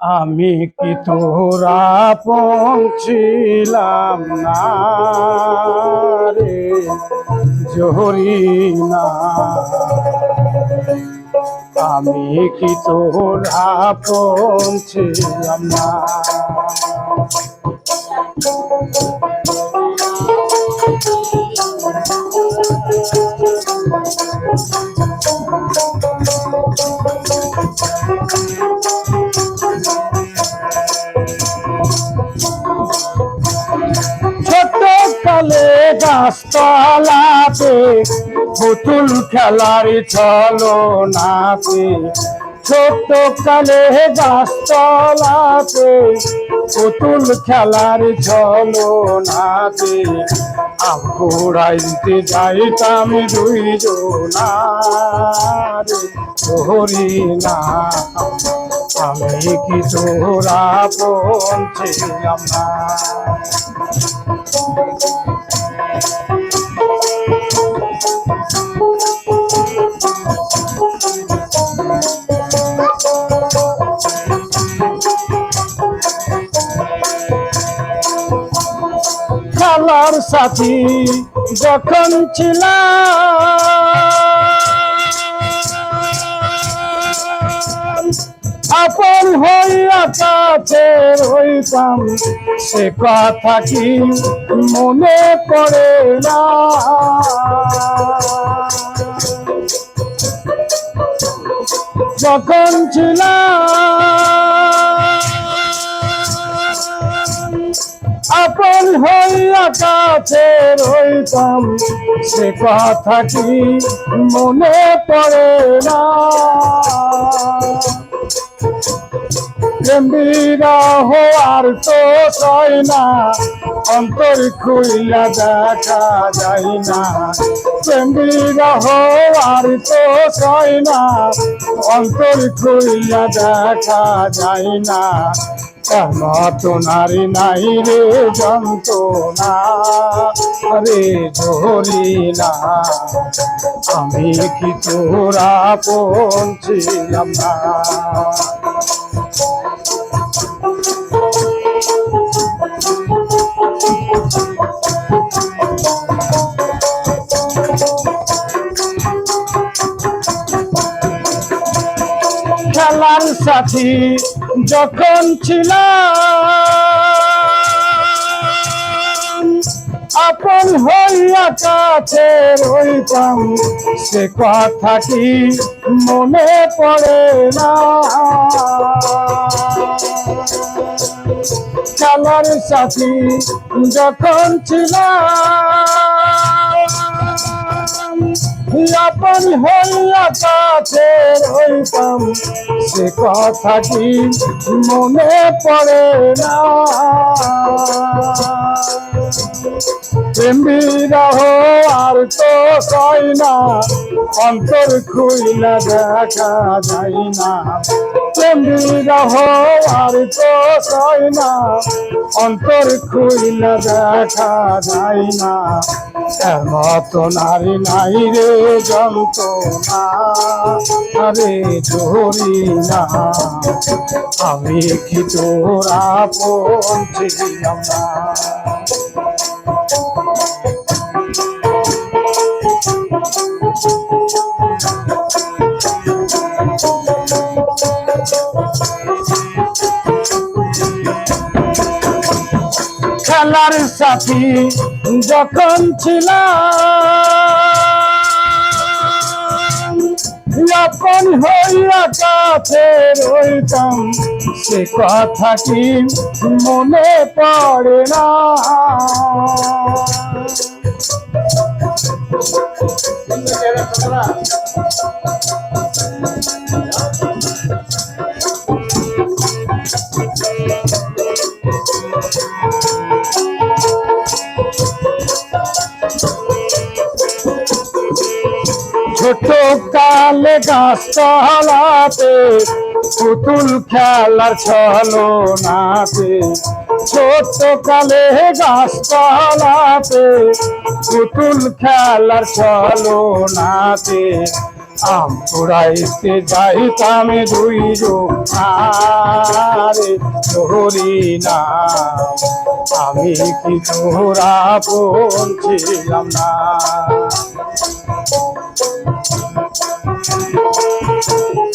আমি কি তোরা পৌঁছিলাম না রে? জহরি না। আমি কি তোরা পৌঁছিলাম না? ছোট কালে গাছতলাতে পুতুল খেলার চলো নাতে ছোট কালে গাছতলাতে পুতুল খেলার চলো নাতে আকুড়াইতে যাইতাম দুই জোনারে। হরি না, আমি কি তোরা পৌঁছিলাম না? খেলার সাথী যখন ছিলাম, আপন হইয়া কাছে রইতাম সে কথা কি মনে পড়ে না? যখন ছিলাম আপন হইয়া কাছে রইতাম সে কথা কি মনে পড়ে না? আর তো চাই না, অন্তর খুইলা দেখা যায় না। প্রেমীরাহ আর তো চাই না, অন্তর খুইলা দেখা যায় না। কেমত নারী নাই রে যন্ত্রণা। রে ধরি না আমি কি তোরা পৌঁছিলাম না? খেলার সাথী যখন ছিলাম, আপন হইয়া কাছে রইতাম সে কথা কি মনে পড়ে না? খেলার সাথী যখন ছিলাম আপন হইয়া কাছে রইতাম সে কথা কি মনে পড়ে না। প্রেমীরাহ আর তো চাই না, অন্তর খুইলা দেখা যায় না। প্রেমীরাহ আর তো চাই না, অন্তর খুইলা দেখা যায় না। মত নারী নাই রে যন্ত্রণা। আরে ধরি না। আমি কি তোরা পৌঁছিলাম না? খেলার সাথী যখন ছিলাম আপন হইয়া কাছে রইতাম সে কথা কি মনে পড়ে না? ছোট কালে গাছতলাতে পুতুল খেলার ছলো নাতে ছোট কালে গাছতলাতে পুতুল খেলার ছলো নাতে আম কুড়াইতে যাইতাম দুই রে ধরি না। আমি কি তোরা পৌঁছিলাম না? Thank you.